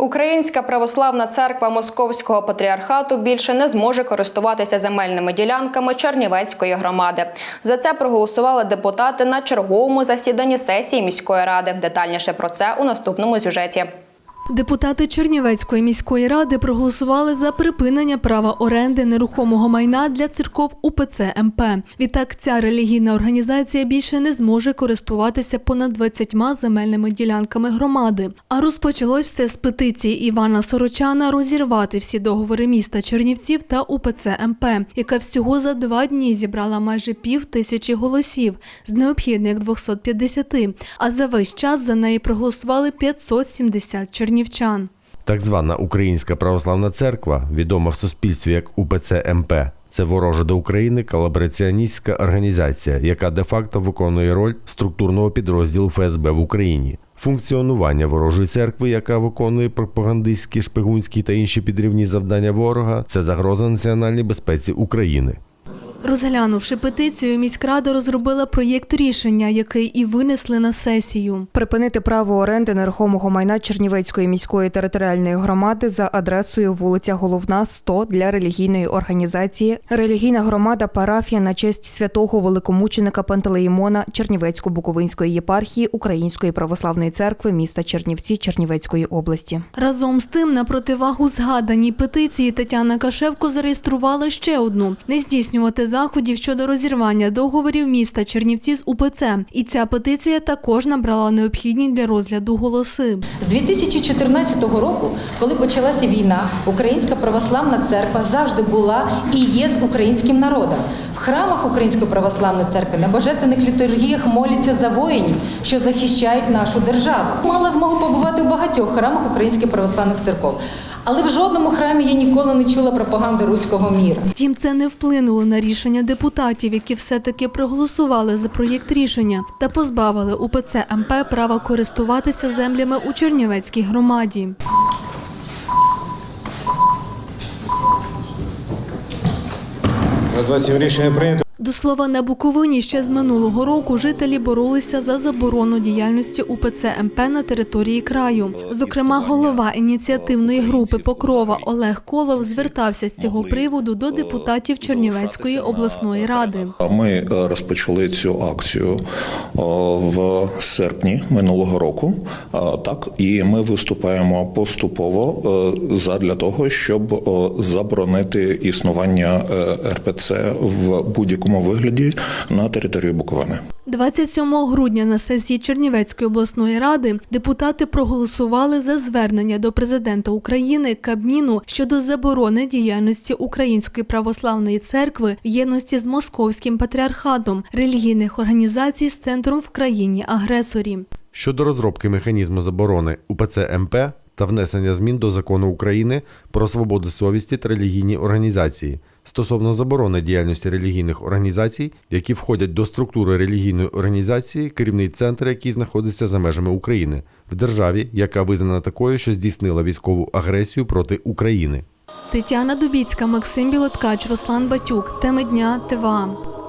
Українська православна церква Московського патріархату більше не зможе користуватися земельними ділянками Чернівецької громади. За це проголосували депутати на черговому засіданні сесії міської ради. Детальніше про це у наступному сюжеті. Депутати Чернівецької міської ради проголосували за припинення права оренди нерухомого майна для церков УПЦ МП. Відтак, ця релігійна організація більше не зможе користуватися понад 20 земельними ділянками громади. А розпочалось все з петиції Івана Сорочана розірвати всі договори міста Чернівців та УПЦ МП, яка всього за два дні зібрала майже пів тисячі голосів з необхідних 250, а за весь час за неї проголосували 570 чернівчан. Так звана Українська православна церква, відома в суспільстві як УПЦ МП, це ворожа до України колабораціоністська організація, яка де-факто виконує роль структурного підрозділу ФСБ в Україні. Функціонування ворожої церкви, яка виконує пропагандистські, шпигунські та інші підривні завдання ворога, це загроза національній безпеці України. Розглянувши петицію, міськрада розробила проєкт рішення, який і винесли на сесію. Припинити право оренди нерухомого майна Чернівецької міської територіальної громади за адресою вулиця Головна 100 для релігійної організації Релігійна громада парафія на честь святого великомученика Пантелеїмона Чернівецько-Буковинської єпархії Української православної церкви міста Чернівці Чернівецької області. Разом з тим, на противагу згаданій петиції Тетяна Кашевко зареєструвала ще одну не здійснювати заходів щодо розірвання договорів міста Чернівці з УПЦ. І ця петиція також набрала необхідні для розгляду голоси. З 2014 року, коли почалася війна, Українська православна церква завжди була і є з українським народом. В храмах Української православної церкви на божественних літургіях моляться за воїнів, що захищають нашу державу. Мала змогу побувати у багатьох храмах Українських православних церков, але в жодному храмі я ніколи не чула пропаганди руського міра. Втім, це не вплинуло на рішення депутатів, які все-таки проголосували за проєкт рішення та позбавили УПЦ МП права користуватися землями у Чернівецькій громаді. За 27 рішення прийнято. До слова, на Буковині ще з минулого року жителі боролися за заборону діяльності УПЦ МП на території краю. Зокрема, голова ініціативної групи Покрова Олег Колов звертався з цього приводу до депутатів Чернівецької обласної ради. Ми е, розпочали цю акцію е, в серпні минулого року. Е, Так, і ми виступаємо поступово задля того, щоб заборонити існування РПЦ в будь-якому вигляді на території Буковини. 27 грудня на сесії Чернівецької обласної ради депутати проголосували за звернення до президента України Кабміну щодо заборони діяльності Української православної церкви в єдності з московським патріархатом релігійних організацій з центром в країні агресорі. Щодо розробки механізму заборони УПЦ МП та внесення змін до закону України про свободу совісті та релігійні організації стосовно заборони діяльності релігійних організацій, які входять до структури релігійної організації, керівний центр, який знаходиться за межами України, в державі, яка визнана такою, що здійснила військову агресію проти України. Тетяна Дубіцька, Максим Білоткач, Руслан Батюк. Теми дня ТВА.